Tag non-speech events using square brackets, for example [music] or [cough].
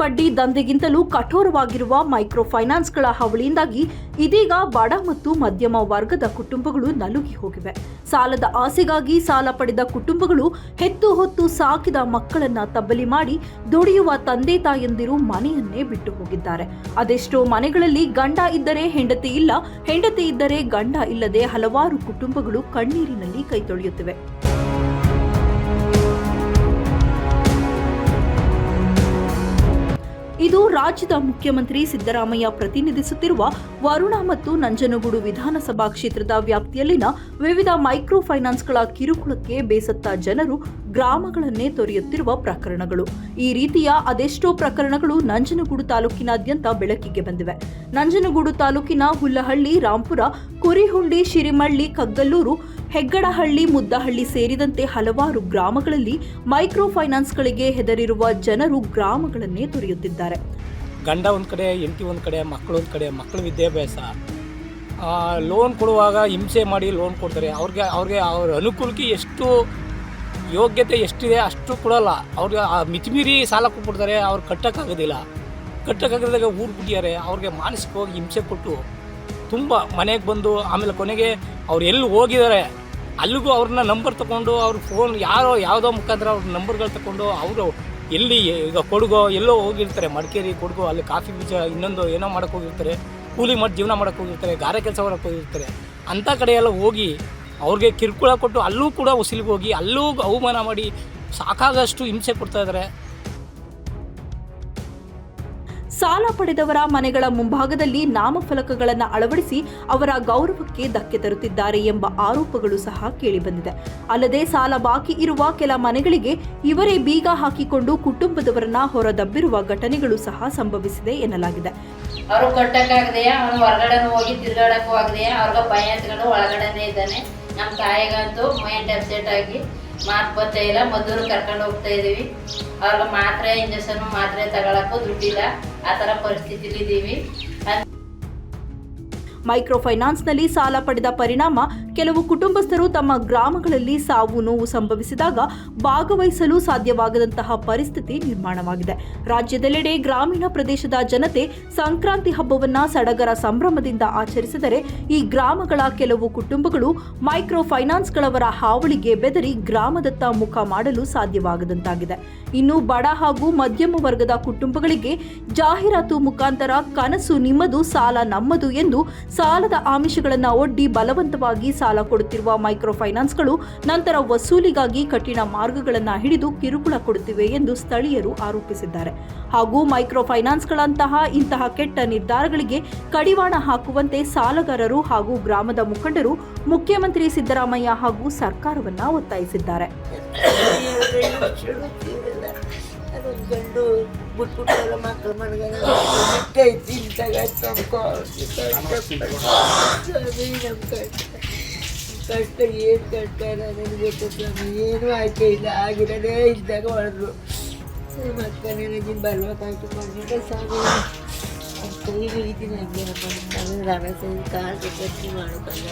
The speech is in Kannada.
ಬಡ್ಡಿ ದಂಧೆಗಿಂತಲೂ ಕಠೋರವಾಗಿರುವ ಮೈಕ್ರೋ ಫೈನಾನ್ಸ್ಗಳ ಹಾವಳಿಯಿಂದಾಗಿ ಇದೀಗ ಬಡ ಮತ್ತು ಮಧ್ಯಮ ವರ್ಗದ ಕುಟುಂಬಗಳು ನಲುಗಿ ಹೋಗಿವೆ. ಸಾಲದ ಆಸೆಗಾಗಿ ಸಾಲ ಪಡೆದ ಕುಟುಂಬಗಳು ಹೆತ್ತು ಹೊತ್ತು ಸಾಕಿದ ಮಕ್ಕಳನ್ನ ತಬ್ಬಲಿ ಮಾಡಿ ದುಡಿಯುವ ತಂದೆ ತಾಯಂದಿರು ಮನೆಯನ್ನೇ ಬಿಟ್ಟು ಹೋಗಿದ್ದಾರೆ. ಅದೆಷ್ಟೋ ಮನೆಗಳಲ್ಲಿ ಗಂಡ ಇದ್ದರೆ ಹೆಂಡತಿ ಇಲ್ಲ, ಹೆಂಡತಿ ಇದ್ದರೆ ಗಂಡ ಇಲ್ಲದೆ ಹಲವಾರು ಕುಟುಂಬಗಳು ಕಣ್ಣೀರಿನಲ್ಲಿ ಕೈ ರಾಜ್ಯದ ಮುಖ್ಯಮಂತ್ರಿ ಸಿದ್ದರಾಮಯ್ಯ ಪ್ರತಿನಿಧಿಸುತ್ತಿರುವ ವರುಣ ಮತ್ತು ನಂಜನಗೂಡು ವಿಧಾನಸಭಾ ಕ್ಷೇತ್ರದ ವ್ಯಾಪ್ತಿಯಲ್ಲಿನ ವಿವಿಧ ಮೈಕ್ರೋ ಫೈನಾನ್ಸ್ಗಳ ಕಿರುಕುಳಕ್ಕೆ ಬೇಸತ್ತ ಜನರು ಗ್ರಾಮಗಳನ್ನೇ ತೊರೆಯುತ್ತಿರುವ ಪ್ರಕರಣಗಳು. ಈ ರೀತಿಯ ಅದೆಷ್ಟೋ ಪ್ರಕರಣಗಳು ನಂಜನಗೂಡು ತಾಲೂಕಿನಾದ್ಯಂತ ಬೆಳಕಿಗೆ ಬಂದಿವೆ. ನಂಜನಗೂಡು ತಾಲೂಕಿನ ಹುಲ್ಲಹಳ್ಳಿ, ರಾಂಪುರ, ಕುರಿಹುಂಡಿ, ಶಿರಿಮಳ್ಳಿ, ಕಗ್ಗಲ್ಲೂರು, ಹೆಗ್ಗಡಹಳ್ಳಿ, ಮುದ್ದಹಳ್ಳಿ ಸೇರಿದಂತೆ ಹಲವಾರು ಗ್ರಾಮಗಳಲ್ಲಿ ಮೈಕ್ರೋ ಫೈನಾನ್ಸ್ಗಳಿಗೆ ಹೆದರಿರುವ ಜನರು ಗ್ರಾಮಗಳನ್ನೇ ತೊರೆಯುತ್ತಿದ್ದಾರೆ. ಗಂಡ ಒಂದು ಕಡೆ, ಹೆಂಡತಿ ಒಂದು ಕಡೆ ಮಕ್ಕಳು ಒಂದು ಕಡೆ ಮಕ್ಕಳ ವಿದ್ಯಾಭ್ಯಾಸ. ಲೋನ್ ಕೊಡುವಾಗ ಹಿಂಸೆ ಮಾಡಿ ಲೋನ್ ಕೊಡ್ತಾರೆ. ಅವ್ರಿಗೆ ಅವ್ರಿಗೆ ಅವ್ರ ಅನುಕೂಲಕ್ಕೆ ಎಷ್ಟು ಯೋಗ್ಯತೆ ಎಷ್ಟಿದೆ ಅಷ್ಟು ಕೊಡೋಲ್ಲ. ಅವ್ರಿಗೆ ಆ ಮಿತಿಮೀರಿ ಸಾಲ ಕೊಟ್ಬಿಡ್ತಾರೆ, ಅವ್ರು ಕಟ್ಟೋಕ್ಕಾಗೋದಿಲ್ಲ ಕಟ್ಟೋಕ್ಕಾಗದಾಗ ಊರು ಬಿಟ್ಟಿದ್ದಾರೆ. ಅವ್ರಿಗೆ ಮಾನಸಿಕವಾಗಿ ಹಿಂಸೆ ಕೊಟ್ಟು ತುಂಬ ಮನೆಗೆ ಬಂದು ಆಮೇಲೆ ಕೊನೆಗೆ ಅವ್ರು ಎಲ್ಲಿ ಹೋಗಿದ್ದಾರೆ, ಅಲ್ಲಿಗೂ ಅವ್ರನ್ನ ನಂಬರ್ ತಗೊಂಡು ಅವ್ರ ಫೋನ್ ಯಾರೋ, ಯಾವುದೋ ಮುಖಾಂತರ ಅವ್ರ ನಂಬರ್ಗಳು ತಗೊಂಡು ಅವರು ಎಲ್ಲಿ ಈಗ ಕೊಡಗೋ ಎಲ್ಲೋ ಹೋಗಿರ್ತಾರೆ, ಮಡಿಕೇರಿ ಕೊಡಗು, ಅಲ್ಲಿ ಕಾಫಿ ಬೀಜ ಇನ್ನೊಂದು ಏನೋ ಮಾಡಕ್ಕೆ ಹೋಗಿರ್ತಾರೆ, ಕೂಲಿ ಮಾಡಿ ಜೀವನ ಮಾಡಕ್ಕೆ ಹೋಗಿರ್ತಾರೆ, ಗಾರೆ ಕೆಲಸ ಮಾಡಕ್ಕೆ ಹೋಗಿರ್ತಾರೆ, ಅಂಥ ಕಡೆ ಎಲ್ಲ ಹೋಗಿ ಅವ್ರಿಗೆ ಕಿರುಕುಳ ಕೊಟ್ಟು ಅಲ್ಲೂ ಕೂಡ ಉಸಿಲಿಗೆ ಹೋಗಿ ಅಲ್ಲೂ ಅವಮಾನ ಮಾಡಿ ಸಾಕಾಗಷ್ಟು ಹಿಂಸೆ ಕೊಡ್ತಾ ಇದ್ದಾರೆ ಸಾಲ ಪಡೆದವರ ಮನೆಗಳ ಮುಂಭಾಗದಲ್ಲಿ ನಾಮಫಲಕಗಳನ್ನು ಅಳವಡಿಸಿ ಅವರ ಗೌರವಕ್ಕೆ ಧಕ್ಕೆ ತರುತ್ತಿದ್ದಾರೆ ಎಂಬ ಆರೋಪಗಳು ಸಹ ಕೇಳಿಬಂದಿದೆ. ಅಲ್ಲದೆ ಸಾಲ ಬಾಕಿ ಇರುವ ಕೆಲ ಮನೆಗಳಿಗೆ ಇವರೇ ಬೀಗ ಹಾಕಿಕೊಂಡು ಕುಟುಂಬದವರನ್ನ ಹೊರದಬ್ಬಿರುವ ಘಟನೆಗಳು ಸಹ ಸಂಭವಿಸಿದೆ ಎನ್ನಲಾಗಿದೆ. ಅವರು ಕಟ್ಟಕ್ಕಾಗದೆಯ? ಅವನು ಹೊರಗಡೆ ಹೋಗಿ ತಿರುಗಾಡಕ್ಕೂ ಆಗದೆಯ ಅವ್ರಿಗೆ ಭಯ ಎತ್ಕೊಂಡು ಒಳಗಡೆನೇ ಇದ್ದಾನೆ. ನಮ್ಮ ತಾಯಿಗಂತೂ ಮೈಂಡ್ ಅಪ್ಸೆಟ್ ಆಗಿ ಮಾತು ಬರ್ತಾ ಇಲ್ಲ. ಮದ್ದೂರು ಕರ್ಕೊಂಡು ಹೋಗ್ತಾ ಇದೀವಿ ಅವ್ರಿಗೆ ಮಾತ್ರೆ, ಇಂಜೆಕ್ಷನ್ ಮಾತ್ರೆ ತಗೊಳಕ್ಕೂ ದುಡ್ಡಿಲ್ಲ. ಆ ಥರ ಪರಿಸ್ಥಿತಿಲಿ ಇದ್ದೀವಿ ಮೈಕ್ರೋ ಫೈನಾನ್ಸ್ನಲ್ಲಿ ಸಾಲ ಪಡೆದ ಪರಿಣಾಮ ಕೆಲವು ಕುಟುಂಬಸ್ಥರು ತಮ್ಮ ಗ್ರಾಮಗಳಲ್ಲಿ ಸಾವು ನೋವು ಸಂಭವಿಸಿದಾಗ ಭಾಗವಹಿಸಲು ಸಾಧ್ಯವಾಗದಂತಹ ಪರಿಸ್ಥಿತಿ ನಿರ್ಮಾಣವಾಗಿದೆ. ರಾಜ್ಯದೆಲ್ಲೆಡೆ ಗ್ರಾಮೀಣ ಪ್ರದೇಶದ ಜನತೆ ಸಂಕ್ರಾಂತಿ ಹಬ್ಬವನ್ನ ಸಡಗರ ಸಂಭ್ರಮದಿಂದ ಆಚರಿಸಿದರೆ ಈ ಗ್ರಾಮಗಳ ಕೆಲವು ಕುಟುಂಬಗಳು ಮೈಕ್ರೋ ಫೈನಾನ್ಸ್ಗಳವರ ಹಾವಳಿಗೆ ಬೆದರಿ ಗ್ರಾಮದತ್ತ ಮುಖ ಮಾಡಲು ಸಾಧ್ಯವಾಗದಂತಾಗಿದೆ. ಇನ್ನು ಬಡ ಹಾಗೂ ಮಧ್ಯಮ ವರ್ಗದ ಕುಟುಂಬಗಳಿಗೆ ಜಾಹೀರಾತು ಮುಖಾಂತರ ಕನಸು ನಿಮ್ಮದು ಸಾಲ ನಮ್ಮದು ಎಂದು ಸಾಲದ ಆಮಿಷಗಳನ್ನು ಒಡ್ಡಿ ಬಲವಂತವಾಗಿ ಸಾಲ ಕೊಡುತ್ತಿರುವ ಮೈಕ್ರೋ ಫೈನಾನ್ಸ್ಗಳು ನಂತರ ವಸೂಲಿಗಾಗಿ ಕಠಿಣ ಮಾರ್ಗಗಳನ್ನು ಹಿಡಿದು ಕಿರುಕುಳ ಕೊಡುತ್ತಿವೆ ಎಂದು ಸ್ಥಳೀಯರು ಆರೋಪಿಸಿದ್ದಾರೆ. ಹಾಗೂ ಮೈಕ್ರೋ ಫೈನಾನ್ಸ್ಗಳಂತಹ ಇಂತಹ ಕೆಟ್ಟ ನಿರ್ಧಾರಗಳಿಗೆ ಕಡಿವಾಣ ಹಾಕುವಂತೆ ಸಾಲಗಾರರು ಹಾಗೂ ಗ್ರಾಮದ ಮುಖಂಡರು ಮುಖ್ಯಮಂತ್ರಿ ಸಿದ್ದರಾಮಯ್ಯ ಹಾಗೂ ಸರ್ಕಾರವನ್ನ ಒತ್ತಾಯಿಸಿದ್ದಾರೆ. [laughs] ಕಷ್ಟ ಏನು ಕಷ್ಟ ನನಗೆ ಗೊತ್ತು ಏನು ಆಯ್ಕೆ ಇಲ್ಲ. ಆಗಿರೋದೇ ಇದ್ದಾಗ ಹೊಡೆದ್ರು ಮತ್ತೆ ನನಗೆ ಬರ್ಬೇಕಾಯ್ತು. ಬಂದಿದ್ದೆ ಸ್ವಾಮಿ ಕೈ ಹಿಡಿತೀನಿ ಹಂಗೆ ನಾನು ಕಾರ್ಡ್ ಕಾಲು ಖರ್ಚು ಮಾಡ್ಕೊಂಡ